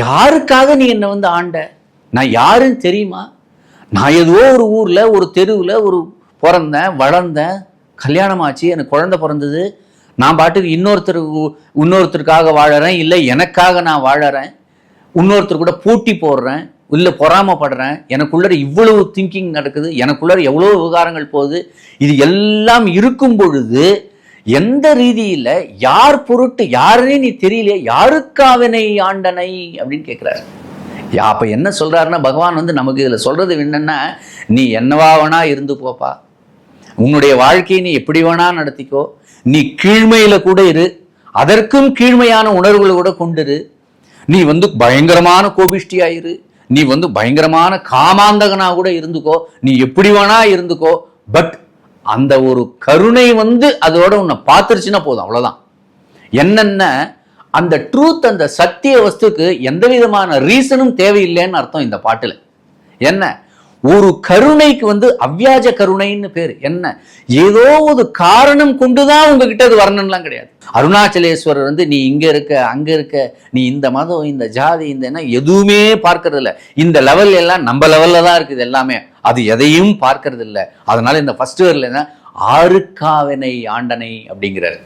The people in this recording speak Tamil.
யாருக்காக நீ என்னை வந்து ஆண்ட? நான் யாருன்னு தெரியுமா? நான் ஏதோ ஒரு ஊரில் ஒரு தெருவில் ஒரு பிறந்தேன் வளர்ந்தேன் கல்யாணம் ஆச்சு எனக்கு குழந்தை பிறந்தது. நான் பாட்டுக்கு இன்னொருத்தர் இன்னொருத்தருக்காக வாழறேன் இல்லை எனக்காக நான் வாழறேன். இன்னொருத்தர் கூட போட்டி போடுறேன் இல்லை பொறாமப்படுறேன். எனக்குள்ளே இவ்வளவு திங்கிங் நடக்குது எனக்குள்ளே எவ்வளோ விவகாரங்கள் போகுது. இது எல்லாம் இருக்கும் பொழுது எந்த ரீதியில யார் பொருட்டு யாருன்னே நீ தெரியலையே யாருக்காவினை ஆண்டனை அப்படின்னு கேட்குறாரு யா அப்போ என்ன சொல்கிறாருன்னா பகவான் வந்து நமக்கு இதில் சொல்கிறது என்னென்னா நீ என்னவா வேணா இருந்து போப்பா. உன்னுடைய வாழ்க்கையை நீ எப்படி வேணா நடத்திக்கோ. நீ கீழ்மையில் கூட இரு. அதற்கும் கீழ்மையான உணர்வுகளை கூட கொண்டுரு. நீ வந்து பயங்கரமான கோபிஷ்டியாயிரு நீ வந்து பயங்கரமான காமாந்தகனாக கூட இருந்துக்கோ. நீ எப்படி வேணா இருந்துக்கோ. பட் அந்த ஒரு கருணை வந்து அதோட உன்னை பார்த்துருச்சுன்னா போதும் அவ்வளோதான் என்னென்ன அந்த ட்ரூத் அந்த சத்திய வஸ்துக்கு எந்த விதமான ரீசனும் தேவையில்லைன்னு அர்த்தம் இந்த பாட்டில். என்ன? ஒரு கருணைக்கு வந்து அவ்வியாஜ கருணைன்னு பேர். என்ன? ஏதோ ஒரு காரணம் கொண்டுதான் உங்ககிட்ட அது வரணும்லாம் கிடையாது. அருணாச்சலேஸ்வரர் வந்து நீ இங்க இருக்க அங்க இருக்க நீ இந்த மதம் இந்த ஜாதி இந்த என்ன? எதுவுமே பார்க்கறதில்ல. இந்த லெவல் எல்லாம் நம்ம லெவல்ல தான் இருக்குது எல்லாமே. அது எதையும் பார்க்கறது இல்ல அதனால இந்த ஃபர்ஸ்ட் வேர்ல என்ன? ஆறுக்காவனை ஆண்டனை அப்படிங்கிறார்.